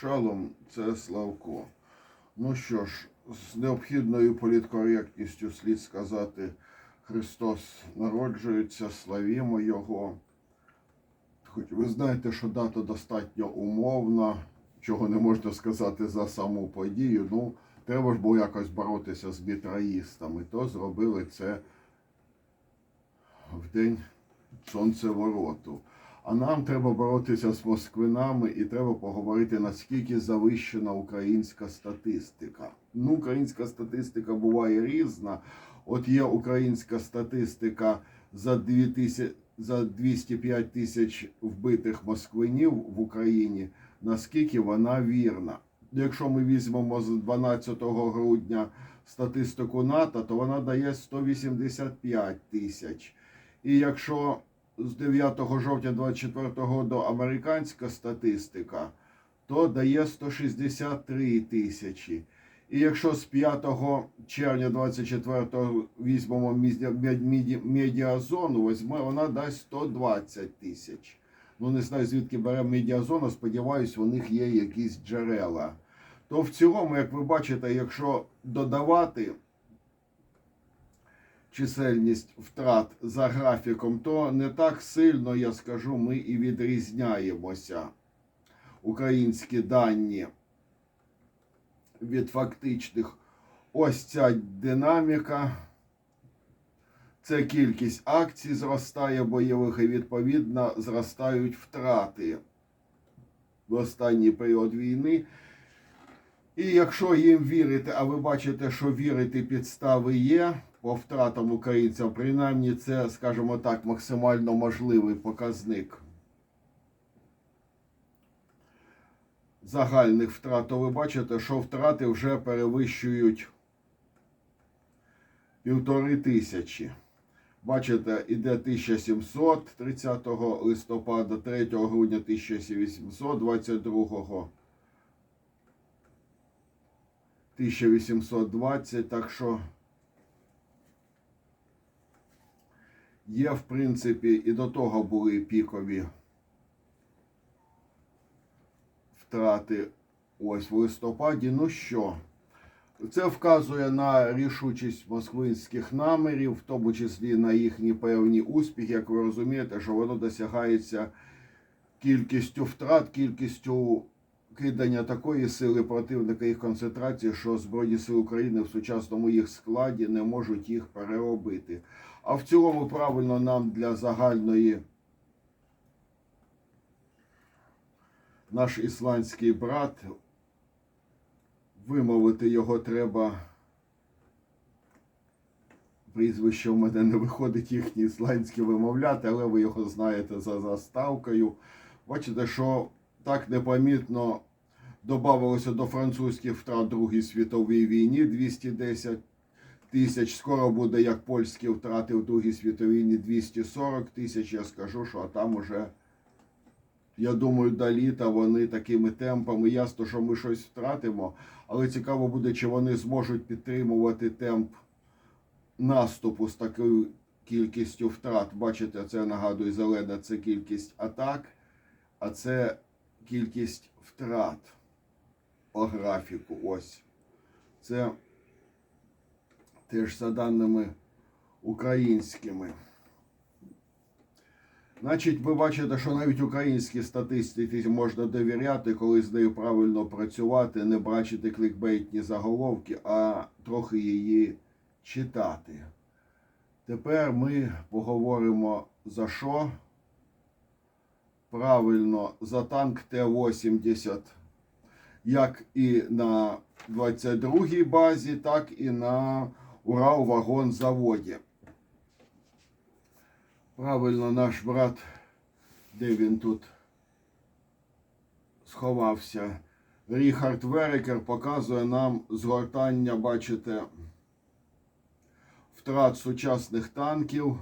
Шалом, це Славко. Ну що ж, з необхідною політкоректністю слід сказати, Христос народжується, славімо Його. Хоч ви знаєте, що дата достатньо умовна, чого не можна сказати за саму подію. Ну, треба ж було якось боротися з мітраїстами. То зробили це в день сонцевороту. А нам треба боротися з москвинами і треба поговорити, наскільки завищена українська статистика. Ну, українська статистика буває різна. От є українська статистика за 2000, за 205 тисяч вбитих москвинів в Україні. Наскільки вона вірна? Якщо ми візьмемо з 12 грудня статистику НАТО, то вона дає 185 тисяч. І якщо з 9 жовтня 24 року американська статистика, то дає 163 тисячі. І якщо з 5 червня 24 візьмемо медіазону, візьме, вона дасть 120 тисяч. Ну, не знаю, звідки бере медіазона, сподіваюсь, у них є якісь джерела. То в цілому, як ви бачите, якщо додавати чисельність втрат за графіком, то не так сильно, я скажу, ми і відрізняємося. Українські дані від фактичних. Ось ця динаміка. Це кількість акцій зростає бойових і відповідно зростають втрати в останній період війни. І якщо їм вірити, а ви бачите, що вірити підстави є по втратам українцям, принаймні це, скажімо так, максимально можливий показник загальних втрат, то ви бачите, що втрати вже перевищують півтори тисячі. Бачите, іде 1700 30 листопада, 3 грудня 1700, 22 1820, так що є, в принципі, і до того були пікові втрати ось в листопаді. Ну що, це вказує на рішучість москвинських намірів, в тому числі на їхні певні успіхи. Як ви розумієте, що воно досягається кількістю втрат, кількістю кидання такої сили противника їх концентрації, що Збройні Сили України в сучасному їх складі не можуть їх переробити. А в цілому правильно нам для загальної наш ісландський брат вимовити його треба. Прізвище в мене не виходить їхнє ісландське вимовляти, але ви його знаєте за заставкою. Бачите, що так непомітно додавалося до французьких втрат Другій світовій війні 210 тисяч. Скоро буде як польські втрати в Другій світовій війні 240 тисяч. Я скажу, що там уже, я думаю, до літа вони такими темпами. Ясно, що ми щось втратимо, але цікаво буде, чи вони зможуть підтримувати темп наступу з такою кількістю втрат. Бачите, це нагадую, зелена це кількість атак, а це кількість втрат по графіку. Ось. Це теж за даними українськими. Значить, ви бачите, що навіть українській статистиці можна довіряти, коли з нею правильно працювати, не бачити клікбейтні заголовки, а трохи її читати. Тепер ми поговоримо за що? Правильно, за танк Т-80, як і на 22-й базі, так і на Урал-вагонзаводі. Правильно, наш брат, де він тут сховався, Ріхард Верекер показує нам згортання, бачите, втрат сучасних танків.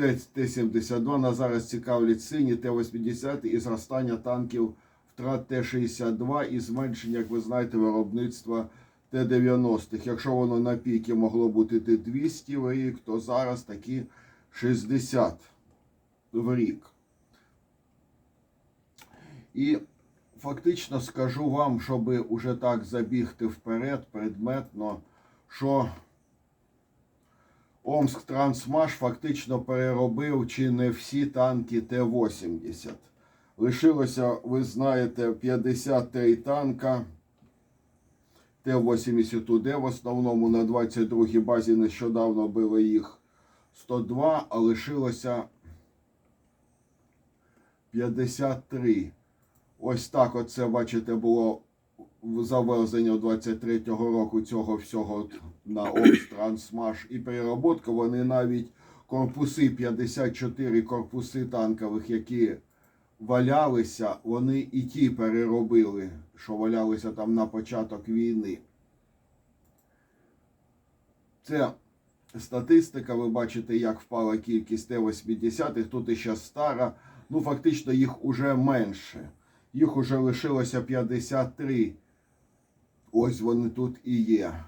Т-72 на зараз цікавлять сині Т-80 і зростання танків втрат Т-62 і зменшення, як ви знаєте, виробництва Т-90. Якщо воно на піки могло бути Т-200 в рік, то зараз такі 60 в рік. І фактично скажу вам, щоб уже так забігти вперед предметно, що Омск Трансмаш фактично переробив чи не всі танки Т-80. Лишилося, ви знаєте, 53 танка. Т-80УД в основному на 22-й базі нещодавно було їх 102, а лишилося 53. Ось так оце, бачите, було в завезення 23-го року цього всього на Обстрансмаш і перероботка. Вони навіть корпуси 54 корпуси танкових, які валялися, вони і ті переробили, що валялися там на початок війни. Це статистика, ви бачите, як впала кількість Т-80, тут іще стара, ну фактично їх уже менше. Їх уже лишилося 53. Ось вони тут і є.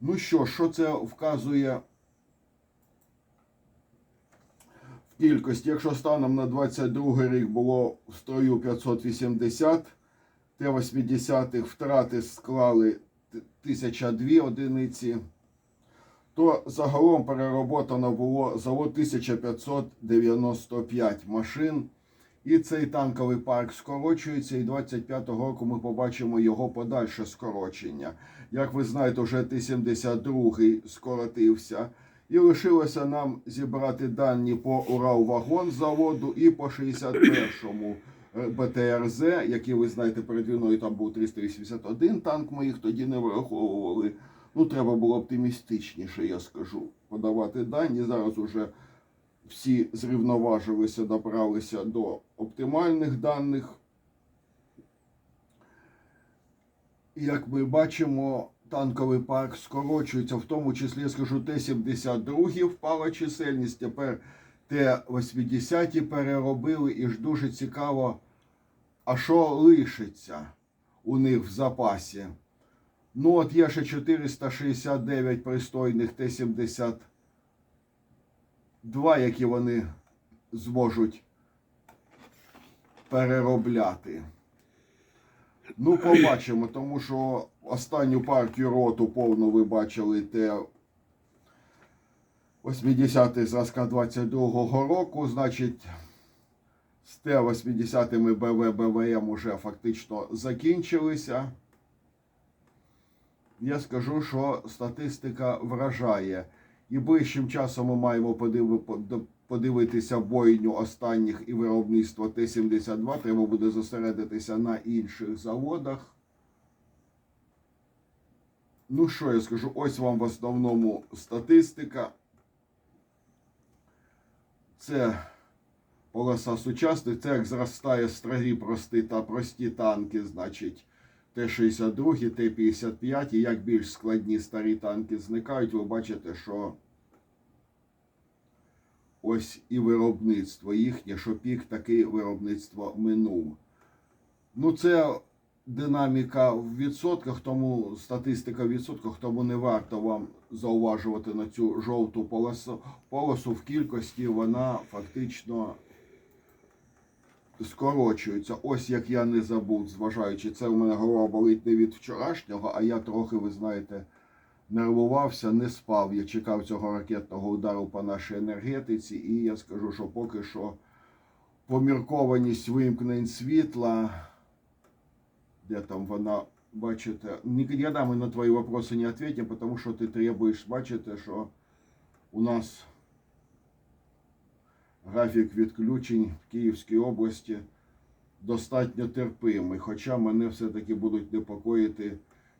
Ну що, що це вказує в кількості? Якщо станом на 22 рік було в строю 580, Т-80 втрати склали 1002 одиниці, то загалом перероботано було завод 1595 машин. І цей танковий парк скорочується, і 25-го року ми побачимо його подальше скорочення. Як ви знаєте, вже Т-72 скоротився. І лишилося нам зібрати дані по Уралвагон заводу і по 61-му БТРЗ, які ви знаєте, перед війною там був 381 танк, ми їх тоді не враховували. Ну, треба було оптимістичніше, я скажу, подавати дані. Зараз уже всі зрівноважилися, добралися до оптимальних даних. Як ми бачимо, танковий парк скорочується, в тому числі, я скажу, Т-72 впала чисельність, тепер Т-80 переробили, і ж дуже цікаво, а що лишиться у них в запасі. Ну, от є ще 469 пристойних Т-72, які вони зможуть переробляти. Ну, побачимо, тому що останню партію роту повну ви бачили те 80 зразка 22-го року, значить, з Т-80 БВ БВМ уже фактично закінчилися. Я скажу, що статистика вражає. І ближчим часом ми маємо подиви- подивитися бойню останніх і виробництво Т-72. Треба буде зосередитися на інших заводах. Ну що я скажу? Ось вам в основному статистика. Це полоса сучасних. Це як зростає старі прості та прості танки, значить. Т-62, Т-55, і як більш складні старі танки зникають, ви бачите, що ось і виробництво їхнє, що пік таки виробництво минув. Ну, це динаміка в відсотках, тому статистика в відсотках, тому не варто вам зауважувати на цю жовту полосу. Полосу в кількості вона фактично скорочується. Ось як я не забув, зважаючи, це в мене голова болить не від вчорашнього, а я трохи, ви знаєте, нервувався, не спав. Я чекав цього ракетного удару по нашій енергетиці, і я скажу, що поки що поміркованість вимкнень світла, де там вона, бачите, никогда мы на твої вопроси не ответим, потому що ти требуєш, бачите, що у нас графік відключень в Київській області достатньо терпимий. Хоча мене все-таки будуть непокоїти,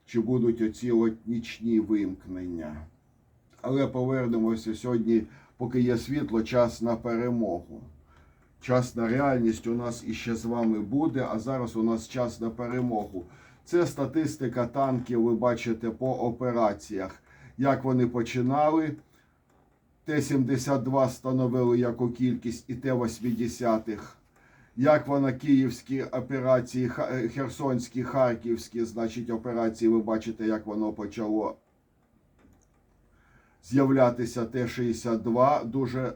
чи будуть оці от нічні вимкнення. Але повернемося сьогодні, поки є світло, час на перемогу. Час на реальність у нас іще з вами буде, а зараз у нас час на перемогу. Це статистика танків, ви бачите, по операціях. Як вони починали. Т-72 становили яку кількість і Т-80-х. Як вона київські операції, Херсонські, Харківські, значить, операції, ви бачите, як воно почало з'являтися Т-62. Дуже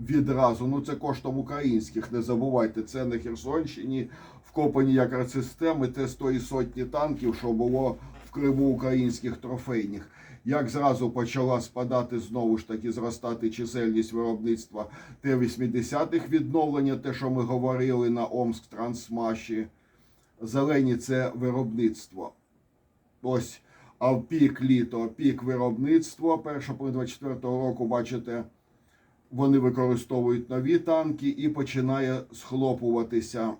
відразу. Ну це коштом українських. Не забувайте, це на Херсонщині вкопані як системи те з тої сотні танків, що було в Криму українських трофейних. Як зразу почала спадати знову ж таки зростати чисельність виробництва Т-80-х відновлення, те, що ми говорили на Омск Трансмаші. Зелені це виробництво. Ось, а в пік літо, пік виробництва, перша половина 24-го року, бачите, вони використовують нові танки і починає схлопуватися.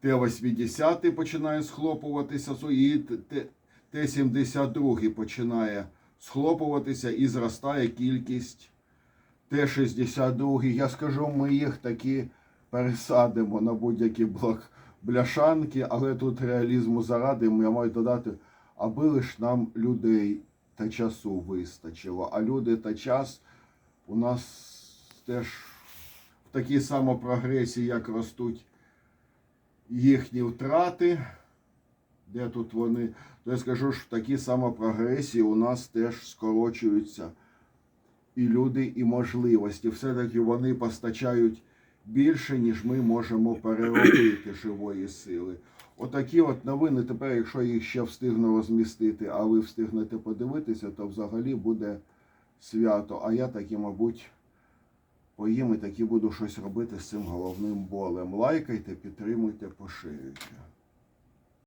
Т-80 починає схлопуватися, і Т-72 починає схлопуватися і зростає кількість Т-62. Я скажу, ми їх таки пересадимо на будь-які блок бляшанки, але тут реалізму заради я маю додати, аби лиш нам людей та часу вистачило. А люди та час у нас теж в такій само прогресії, як ростуть їхні втрати. Де тут вони? То я скажу, що в такій само прогресії у нас теж скорочуються і люди, і можливості. Все-таки вони постачають більше, ніж ми можемо переробити живої сили. Отакі от новини. Тепер, якщо їх ще встигну розмістити, а ви встигнете подивитися, то взагалі буде свято. А я таки, мабуть, поїм і таки буду щось робити з цим головним болем. Лайкайте, підтримуйте, поширюйте.